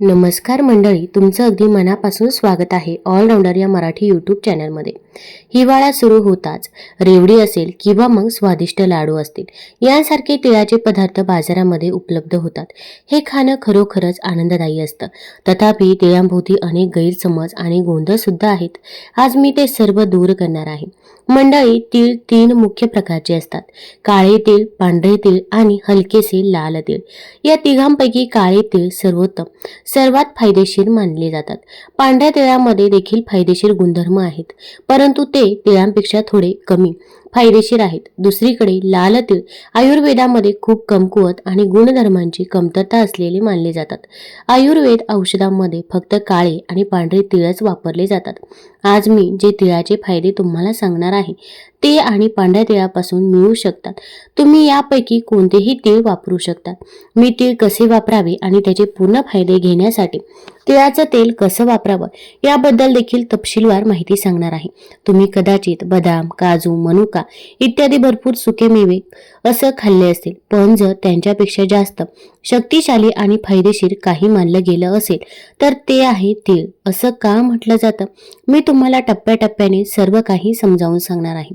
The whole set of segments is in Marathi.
नमस्कार मंडळी तुमचं अगदी मनापासून स्वागत आहे ऑलराऊंडर या मराठी यूट्यूब चॅनलमध्ये हिवाळा सुरू होताच. रेवडी असेल किंवा मग स्वादिष्ट लाडू असतील यांसारखे तिळाचे पदार्थ बाजारामध्ये उपलब्ध होतात. हे खाणं खरोखरच आनंददायी असतं. तथापि तिळांभोवती अनेक गैरसमज आणि गोंधळ सुद्धा आहेत. आज मी ते सर्व दूर करणार आहे. मंडळी तीळ तीन मुख्य प्रकारचे असतात. काळे तीळ पांढरे तीळ आणि हलकेसे लाल तीळ. या तिघांपैकी काळे तीळ सर्वोत्तम. सर्वात फायदेशीर मानले जातात. पांढऱ्या तिळामध्ये देखील फायदेशीर गुणधर्म आहेत. परंतु ते तिळांपेक्षा थोडे कमी. फायदेशीर आहेत. दुसरीकडे लाल तीळ आयुर्वेदामध्ये खूप कमकुवत आणि गुणधर्मांची कमतरता असलेले मानले जातात. आयुर्वेद औषधांमध्ये फक्त काळे आणि पांढरे तिळच वापरले जातात. आज मी जे तिळाचे फायदे तुम्हाला सांगणार आहे तीळ आणि पांढऱ्या तिळापासून मिळू शकतात. तुम्ही यापैकी कोणतेही तीळ वापरू शकतात मी तीळ कसे वापरावे आणि त्याचे पूर्ण फायदे घेण्यासाठी तिळाचं तेल कसं वापरावं याबद्दल देखील तपशीलवार माहिती सांगणार आहे. तुम्ही कदाचित बदाम काजू मनुका इत्यादी भरपूर सुके मेवे असं खाल्ले असतील. पण जर त्यांच्यापेक्षा जास्त शक्तिशाली आणि फायदेशीर काही मानलं गेलं असेल तर ते आहे तीळ. असं का म्हटलं जातं? मी तुम्हाला टप्प्याटप्प्याने सर्व काही समजावून सांगणार आहे.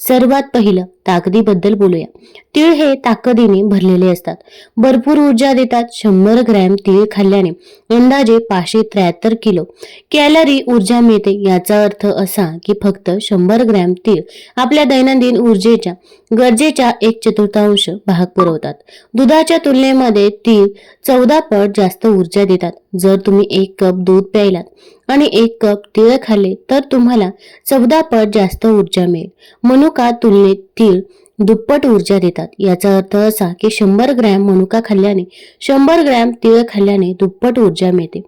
सर्वात पहिलं ताकदीबद्दल बोलूया. तीळ हे ताकदीने भरलेले असतात. भरपूर ऊर्जा देतात. शंभर ग्रॅम तीळ खाल्ल्याने अंदाजे पाचशे त्र्याहत्तर किलो कॅलरी ऊर्जा मिळते. याचा अर्थ असा की फक्त शंभर ग्रॅम तीळ आपल्या दैनंदिन ऊर्जेच्या गरजेच्या एक चतुर्थांश भाग पुरवतात. दुधाच्या तुलनेमध्ये तीळ चौदा पट जास्त ऊर्जा देतात. जर तुम्ही एक कप दूध प्यायलात आणि एक कप तीळ खाल्ले तर तुम्हाला चौदा पट जास्त ऊर्जा मिळेल. म्हणून मनुका तुलनेतील दुप्पट ऊर्जा देतात. याचा अर्थ असा की शंभर ग्रॅम मनुका खाल्ल्याने शंभर ग्रॅम तीळ खाल्ल्याने दुप्पट ऊर्जा मिळते.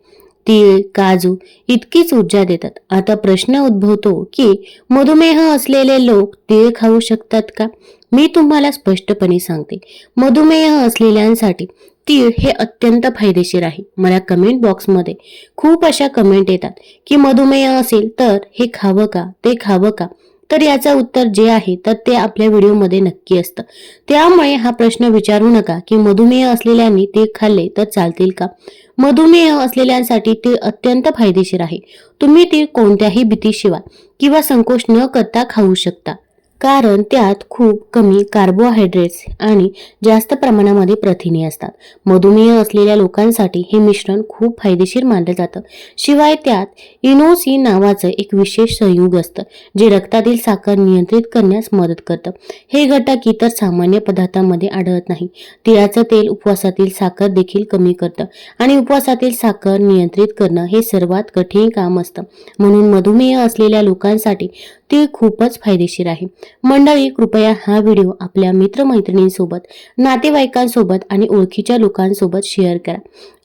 तीळ काजू इतकीच ऊर्जा देतात. आता प्रश्न उद्भवतो की मधुमेह असलेले लोक तीळ खाऊ शकतात का? मी तुम्हाला स्पष्टपणे सांगते. मधुमेह असलेल्यांसाठी तीळ हे अत्यंत फायदेशीर आहे. मला कमेंट बॉक्समध्ये खूप अशा कमेंट येतात की मधुमेह असेल तर हे खावं का? ते खावं का? तर याचं उत्तर जे आहे तर ते आपल्या व्हिडिओमध्ये नक्की असतं. त्यामुळे हा प्रश्न विचारू नका की मधुमेह असलेल्यांनी ते खाल्ले तर चालतील का? मधुमेह असलेल्यांसाठी ते अत्यंत फायदेशीर आहे. तुम्ही ते कोणत्याही भीतीशिवाय किंवा संकोच न करता खाऊ शकता. कारण त्यात खूप कमी कार्बोहायड्रेट्स आणि जास्त प्रमाणामध्ये प्रथिने असतात. मधुमेह असलेल्या लोकांसाठी हे मिश्रण खूप फायदेशीर मानलं जातं. शिवाय त्यात इनोसी नावाचं एक विशेष संयुग असतं जे रक्तातील साखर नियंत्रित करण्यास मदत करतं. हे घटक इतर सामान्य पदार्थांमध्ये आढळत नाही. तिळाचं तेल उपवासातील साखर देखील कमी करतं आणि उपवासातील साखर नियंत्रित करणं हे सर्वात कठीण काम असतं. म्हणून मधुमेह असलेल्या लोकांसाठी ते खूपच फायदेशीर आहे. मंडळी कृपया हा व्हिडिओ आपल्या मित्रमैत्रिणींसोबत नातेवाईकांसोबत आणि ओळखीच्या लोकांसोबत शेअर करा.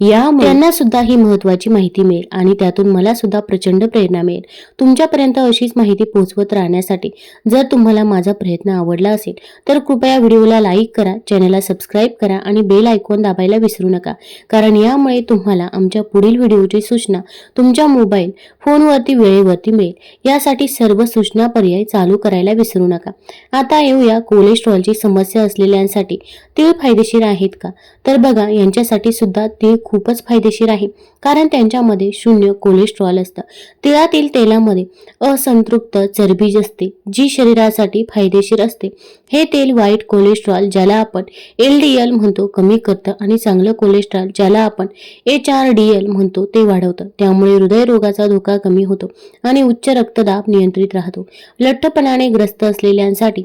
या त्यांना सुद्धा ही महत्वाची माहिती मिळेल आणि त्यातून मला सुद्धा प्रचंड प्रेरणा मिळेल. तुमच्यापर्यंत अशीच माहिती पोहोचवत राहण्यासाठी जर तुम्हाला माझा प्रयत्न आवडला असेल तर कृपया व्हिडिओला लाईक करा चॅनलला सबस्क्राईब करा आणि बेल आयकॉन दाबायला विसरू नका. कारण यामुळे तुम्हाला आमच्या पुढील व्हिडिओची सूचना तुमच्या मोबाईल फोनवरती वेळेवरती मिळेल. यासाठी सर्व सूचना पर्याय चालू करायला विसरू नका. आता येऊया कोलेस्ट्रॉलची समस्या असलेल्यांसाठी. तीळ फायदेशीर आहेत का? तर बघा यांच्यासाठी सुद्धा तीळ खूपच फायदेशीर आहे. कारण त्यांच्यामध्ये शून्य कोलेस्ट्रॉल असतं. तिळातील तेलामध्ये असंतृप्त चरबी असते जी शरीरासाठी फायदेशीर असते. हे तेल वाईट कोलेस्ट्रॉल ज्याला आपण एल डी एल म्हणतो कमी करतं आणि चांगलं कोलेस्ट्रॉल ज्याला आपण एच आर डी एल म्हणतो ते वाढवतं. त्यामुळे हृदयरोगाचा धोका कमी होतो आणि उच्च रक्तदाब नियंत्रित राहतो. लठ्ठपणाने ग्रस्त असलेल्यांसाठी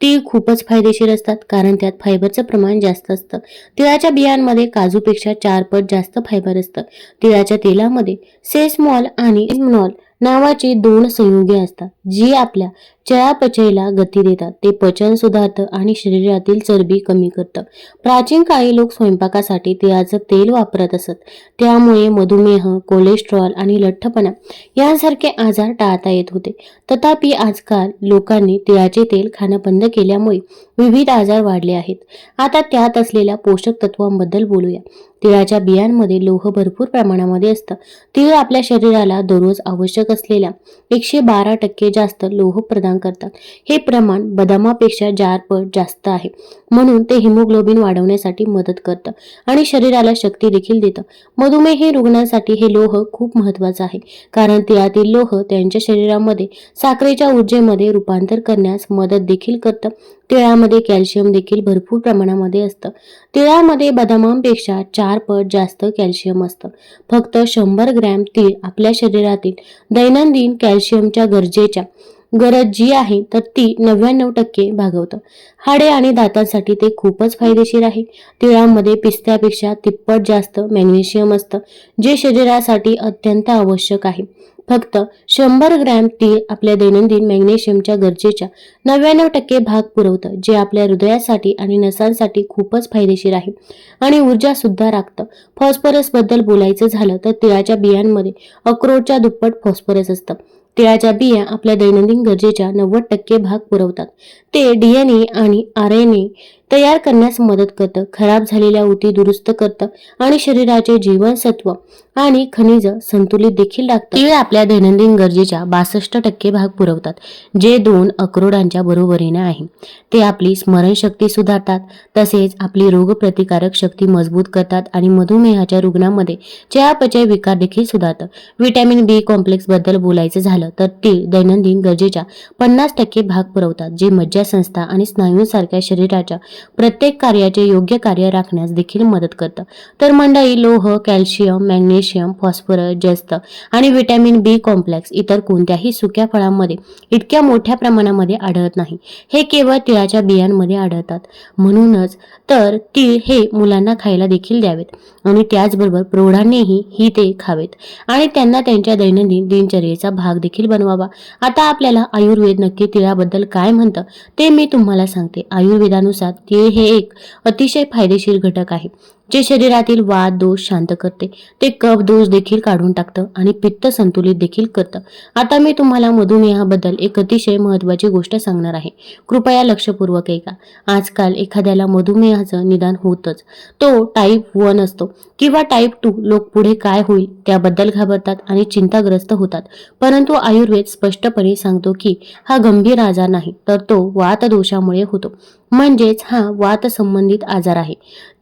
तीळ खूपच फायदेशीर असतात कारण त्यात फायबरचं प्रमाण जास्त असतं. तिळाच्या बियांमध्ये काजूपेक्षा चार पट जास्त फायबर असतं. तिळाच्या तेलामध्ये सेसमॉल आणि इमनॉल नावाची दोन संयुगे असतात जी आपल्या चयापचयला गती देतात. ते पचन सुधारतं आणि शरीरातील चरबी कमी करतं. प्राचीन काळी लोक स्वयंपाकासाठी तिळाचं तेल वापरत असत. त्यामुळे मधुमेह कोलेस्ट्रॉल आणि लठ्ठपणा यांसारखे आजार टाळता येत होते. तथापि आजकाल लोकांनी तिळाचे तेल खाणं बंद केल्यामुळे विविध आजार वाढले आहेत. आता त्यात असलेल्या पोषक तत्वांबद्दल बोलूया. तिळाच्या बियांमध्ये लोह भरपूर प्रमाणामध्ये असतं. तिळ आपल्या शरीराला दररोज आवश्यक असलेल्या एकशे बारा टक्के जास्त लोह प्रदान प्रदान करतात. हे प्रमाण बदामापेक्षा चार पट जास्त आहे. म्हणून ते हिमोग्लोबिन वाढवण्यासाठी मदत करतं आणि शरीराला शक्ती देखील देतं. मधुमेह रुग्णांसाठी हे लोह खूप महत्वाचं आहे. कारण तिळातील लोह त्यांच्या शरीरामध्ये साखरेच्या ऊर्जेमध्ये रूपांतर करण्यास मदत देखील करतं. तिळामध्ये कॅल्शियम देखील भरपूर प्रमाणामध्ये असतं. तिळामध्ये बदामांपेक्षा चार पट जास्त कॅल्शियम असतं. फक्त शंभर ग्रॅम तीळ आपल्या शरीरातील दैनंदिन कॅल्शियमच्या गरजेच्या गरज जी आहे तर ती नव्याण्णव टक्के भागवतं. हाडे आणि दातांसाठी ते खूपच फायदेशीर आहे. तिळामध्ये पिस्त्यापेक्षा तिप्पट जास्त मॅग्नेशियम असतं जे शरीरासाठी अत्यंत आवश्यक आहे. फक्त शंभर ग्रॅम तीळ आपल्या दैनंदिन मॅग्नेशियमच्या गरजेच्या नव्याण्णव टक्के भाग पुरवतं जे आपल्या हृदयासाठी आणि नसांसाठी खूपच फायदेशीर आहे. आणि ऊर्जा सुद्धा राखतं. फॉस्फरसबद्दल बोलायचं झालं तर तिळाच्या बियांमध्ये अक्रोडच्या दुप्पट फॉस्फरस असतं. तिळाच्या बिया आपल्या दैनंदिन गरजेच्या नव्वद टक्के भाग पुरवतात. ते डीएनए आणि आर एन ए तयार करण्यास मदत करतं. खराब झालेल्या ऊती दुरुस्त करतं आणि शरीराचे जीवनसत्व आणि खनिज संतुलित देखील राखतं. तीळ आपल्या दैनंदिन गरजेच्या बासष्ट टक्के भाग पुरवतात जे दोन अक्रोडांच्या बरोबरीने आहे. ते आपली स्मरणशक्ती सुधारतात तसेच आपली रोगप्रतिकारक शक्ती मजबूत करतात आणि मधुमेहाच्या रुग्णांमध्ये चयापचय विकार देखील सुधारतं. व्हिटॅमिन बी कॉम्प्लेक्सबद्दल बोलायचं झालं तर तीळ दैनंदिन गरजेच्या पन्नास टक्के भाग पुरवतात जे मज्जासंस्था आणि स्नायूंसारख्या शरीराच्या प्रत्येक कार्याचे योग्य कार्य राखण्यास देखील मदत करतं. तर मंडळी लोह कॅल्शियम मॅग्नेशियम फॉस्फरस जस्त आणि व्हिटॅमिन बी कॉम्प्लेक्स इतर कोणत्याही सुक्या फळांमध्ये इतक्या मोठ्या प्रमाणामध्ये आढळत नाही. हे केवळ तिळाच्या बियांमध्ये आढळतात. म्हणूनच तर तीळ हे मुलांना खायला देखील द्यावेत आणि त्याचबरोबर प्रौढांनीही ही ते खावेत आणि त्यांना त्यांच्या दैनंदिन दिनचर्येचा भाग देखील बनवावा. आता आपल्याला आयुर्वेद नक्की तिळाबद्दल काय म्हणतं ते मी तुम्हाला सांगते. आयुर्वेदानुसार तीळ हे एक अतिशय फायदेशीर घटक आहे. जे शरीरातील वाद दोष शांत करते ते कफ दोष देखील काढून टाकतं आणि पित्त संतुलित देखील करतं. आता मी तुम्हाला मधुमेहाबद्दल एक अतिशय महत्त्वाची गोष्ट सांगणार आहे. कृपया लक्षपूर्वक ऐका. आजकाल एखाद्याला मधुमेहाचं निदान होतच. तो टाईप वन असतो किंवा टाईप टू लोक पुढे काय होईल त्याबद्दल घाबरतात आणि चिंताग्रस्त होतात. परंतु आयुर्वेद स्पष्टपणे सांगतो की हा गंभीर आजार नाही तर तो वात दोषामुळे होतो. म्हणजेच हा वात संबंधित आजार आहे.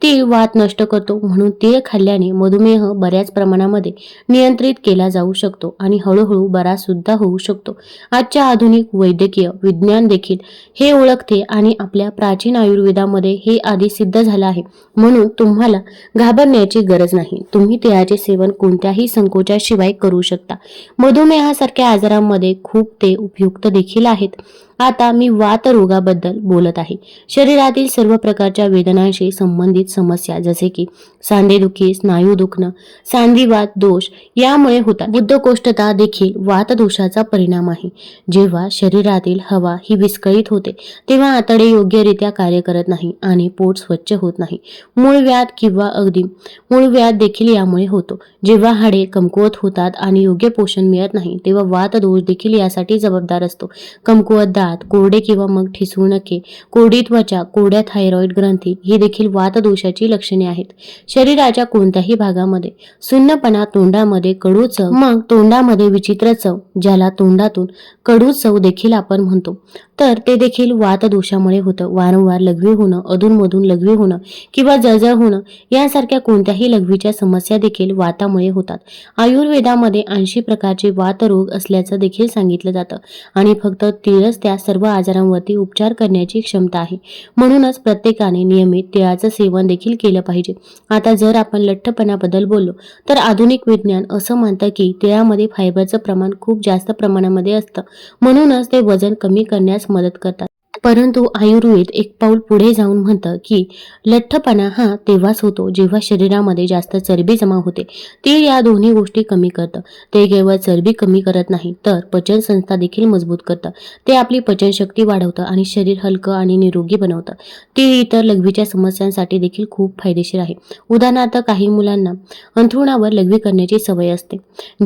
ती वात नष्ट नष्ट करतो म्हणून तीळ खाल्ल्याने मधुमेह बऱ्याच प्रमाणामध्ये नियंत्रित केला जाऊ शकतो आणि हळूहळू बरा सुद्धा होऊ शकतो. आजच्या आधुनिक वैद्यकीय विज्ञान देखील हे ओळखते आणि आपल्या प्राचीन आयुर्वेदामध्ये हे आधी सिद्ध झालं आहे. म्हणून तुम्हाला घाबरण्याची गरज नाही. तुम्ही तिळाचे सेवन कोणत्याही संकोचाशिवाय करू शकता. मधुमेहासारख्या आजारांमध्ये खूप ते उपयुक्त देखील आहेत. आता मी वात रोगाबद्दल बोलत आहे. शरीरातील सर्व प्रकारच्या वेदनांशी संबंधित समस्या जसे की सांधेदुखी स्नायू दुखणं सांधिवात दोष यामुळे होतात. बुद्धकोष्ठता देखील वातदोषाचा परिणाम आहे. जेव्हा शरीरातील हवा ही विस्कळीत होते तेव्हा आतडे योग्यरित्या कार्य करत नाही आणि पोट स्वच्छ होत नाही. मूळव्याध किंवा अगदी मूळव्याध देखील यामुळे होतो. जेव्हा हाडे कमकुवत होतात आणि योग्य पोषण मिळत नाही तेव्हा वातदोष देखील यासाठी जबाबदार असतो. कमकुवत दात कोरडे किंवा मग ठिसू नके कोरडी त्वचा कोरड्या थायरॉइड ग्रंथी ही देखील वातदोषाची लक्षणे आहेत. शरीराच्या कोणत्याही भागामध्ये सुन्नपणा तोंडामध्ये कडू चव मग तोंडामध्ये विचित्र चव ज्याला तोंडातून कडू चव देखील आपण म्हणतो. तर ते देखील वातदोषामुळे होतं. वारंवार लघवी होणं अधूनमधून लघवी होणं किंवा जळजळ होणं यासारख्या कोणत्याही लघवीच्या समस्या देखील वातामुळे होतात. आयुर्वेदामध्ये ऐंशी प्रकारचे वातरोग असल्याचं देखील सांगितलं जातं आणि फक्त तीळच त्या सर्व आजारांवरती उपचार करण्याची क्षमता आहे. म्हणूनच प्रत्येकाने नियमित तिळाचं सेवन देखील केलं पाहिजे. आता जर आपण लठ्ठपणाबद्दल बोललो तर आधुनिक विज्ञान असं म्हणतं की तिळामध्ये फायबरचं प्रमाण खूप जास्त प्रमाणामध्ये असतं. म्हणूनच ते वजन कमी करण्यास मदत करतात. परंतु आयुर्वेद एक पाऊल पुढे जाऊन म्हणतं की लठ्ठपणा हा तेव्हाच होतो जेव्हा शरीरामध्ये जास्त चरबी जमा होते. ते या दोन्ही गोष्टी कमी करतं. ते केवळ चरबी कमी करत नाही तर पचन संस्था देखील मजबूत करतं. ते आपली पचनशक्ती वाढवतं आणि शरीर हलकं आणि निरोगी बनवतं. ते इतर लघवीच्या समस्यांसाठी देखील खूप फायदेशीर आहे. उदाहरणार्थ काही मुलांना अंथरुणावर लघवी करण्याची सवय असते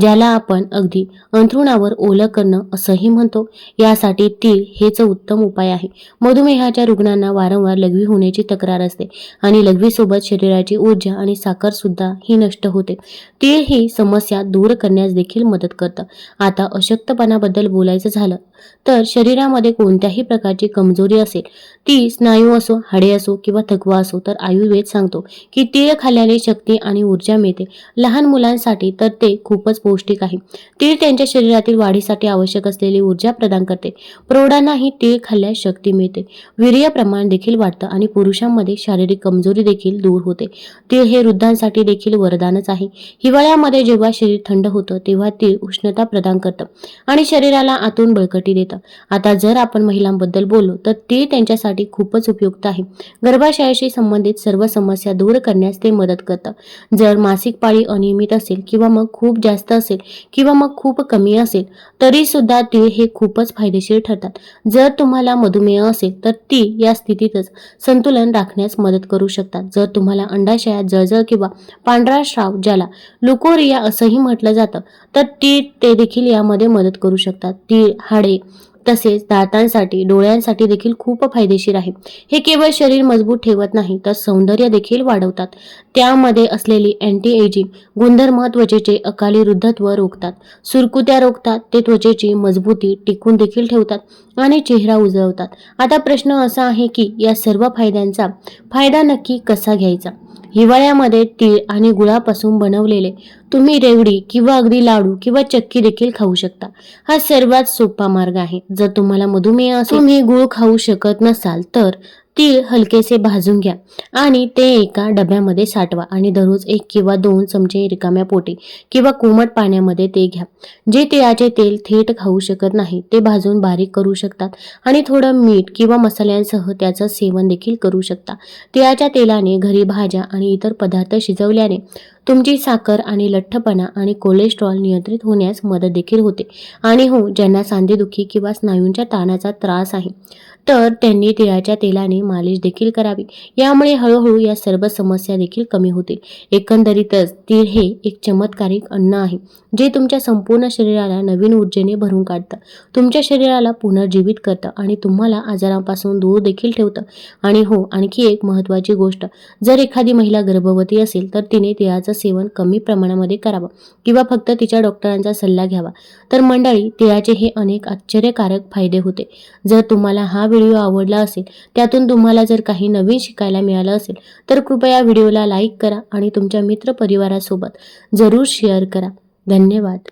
ज्याला आपण अगदी अंथरुणावर ओलं करणं असंही म्हणतो. यासाठी तीळ हेच उत्तम उपाय आहे. मधुमेहाच्या रुग्णांना वारंवार लघवी होण्याची तक्रार असते आणि लघवीसोबत शरीराची ऊर्जा आणि साखर सुद्धा ही नष्ट होते. तीळ ही समस्या दूर करण्यास देखील मदत करतं. आता अशक्तपणाबद्दल बोलायचं झालं तर शरीरामध्ये कोणत्याही प्रकारची कमजोरी असेल ती स्नायू असो हाडे असो किंवा थकवा असो तर आयुर्वेद सांगतो की तीळ खाल्ल्याने शक्ती आणि ऊर्जा मिळते. लहान मुलांसाठी तर ते खूपच पौष्टिक आहे. तीळ त्यांच्या शरीरातील वाढीसाठी आवश्यक असलेली ऊर्जा प्रदान करते. प्रौढांनाही तीळ खाल्ल्यास शक्ती मिळते. वीर्य प्रमाण देखील वाढतं आणि पुरुषांमध्ये शारीरिक कमजोरी देखील दूर होते. तीळ हे वृद्धांसाठी देखील वरदानच आहे. हिवाळ्यामध्ये जेव्हा शरीर थंड होतं तेव्हा तीळ उष्णता प्रदान करतं आणि शरीराला आतून बळकटी देतं. आता जर आपण महिलांबद्दल बोललो तर तीळ त्यांच्यासाठी खूपच उपयुक्त आहे. गर्भाशयाशी संबंधित सर्व समस्या दूर करण्यास ते मदत करतं. जर मासिक पाळी अनियमित असेल किंवा मग खूप जास्त असेल किंवा मग खूप कमी असेल तरी सुद्धा तीळ हे खूपच फायदेशीर ठरतात. जर तुम्हाला मधुमेह असेल तर ती या स्थितीतच संतुलन राखण्यास मदत करू शकतात. जर तुम्हाला अंडाशयात जळजळ किंवा पांढरा श्राव ज्याला लुकोरिया असंही म्हटलं जातं तर ती ते देखील यामध्ये मदत करू शकतात. ती हाडे तसेच दातांसाठी डोळ्यांसाठी देखील खूप फायदेशीर आहे. हे केवळ शरीर मजबूत ठेवत नाही तर सौंदर्य देखील वाढवतात. त्यामध्ये असलेली अँटी एजिंग गुणधर्म त्वचेचे अकाली वृद्धत्व रोखतात. सुरकुत्या रोखतात ते त्वचेची मजबूती टिकून देखील ठेवतात आणि चेहरा उजळवतात. आता प्रश्न असा आहे की या सर्व फायद्यांचा फायदा नक्की कसा घ्यायचा? हिवाळ्यामध्ये तीळ आणि गुळापासून बनवलेले तुम्ही रेवडी किंवा अगदी लाडू किंवा चक्की देखील खाऊ शकता. हा सर्वात सोपा मार्ग आहे. जर तुम्हाला मधुमेह असेल तुम्ही गुळ खाऊ शकत नसाल तर तीळ हलकेसे भाजून घ्या आणि ते एका डब्यामध्ये साठवा आणि दररोज एक किंवा दोन चमचे रिकाम्या पोटी किंवा कोमट पाण्यामध्ये ते घ्या. जे तिळाचे तेल थेट खाऊ शकत नाही ते भाजून बारीक करू शकतात आणि थोडं मीठ किंवा मसाल्यांसह त्याचं सेवन देखील करू शकता. तिळाच्या तेलाने घरी भाज्या आणि इतर पदार्थ शिजवल्याने तुमची साखर आणि लठ्ठपणा आणि कोलेस्ट्रॉल नियंत्रित होण्यास मदत देखील होते. आणि हो ज्यांना सांधेदुखी किंवा स्नायूंच्या ताणाचा त्रास आहे तर त्यांनी तिळाच्या तेलाने मालिश देखील करावी. यामुळे हळूहळू या सर्व समस्या देखील कमी होतील. एकंदरीतच तीळ हे एक चमत्कारिक अन्न आहे जे तुमच्या संपूर्ण शरीराला नवीन ऊर्जेने भरून काढतं. तुमच्या शरीराला पुनर्जीवित करतं आणि तुम्हाला आजारांपासून दूर देखील ठेवतं. आणि हो आणखी एक महत्त्वाची गोष्ट जर एखादी महिला गर्भवती असेल तर तिने तिळाचं सेवन कमी प्रमाणामध्ये करावं किंवा फक्त तिच्या डॉक्टरांचा सल्ला घ्यावा. तर मंडळी तिळाचे हे अनेक आश्चर्यकारक फायदे होते. जर तुम्हाला हा व्हिडिओ आवडला असेल त्यातून तुम्हाला जर काही नवीन शिकायला मिळालं असेल तर कृपया व्हिडिओला लाईक करा आणि तुमच्या मित्रपरिवारासोबत जरूर शेअर करा. धन्यवाद.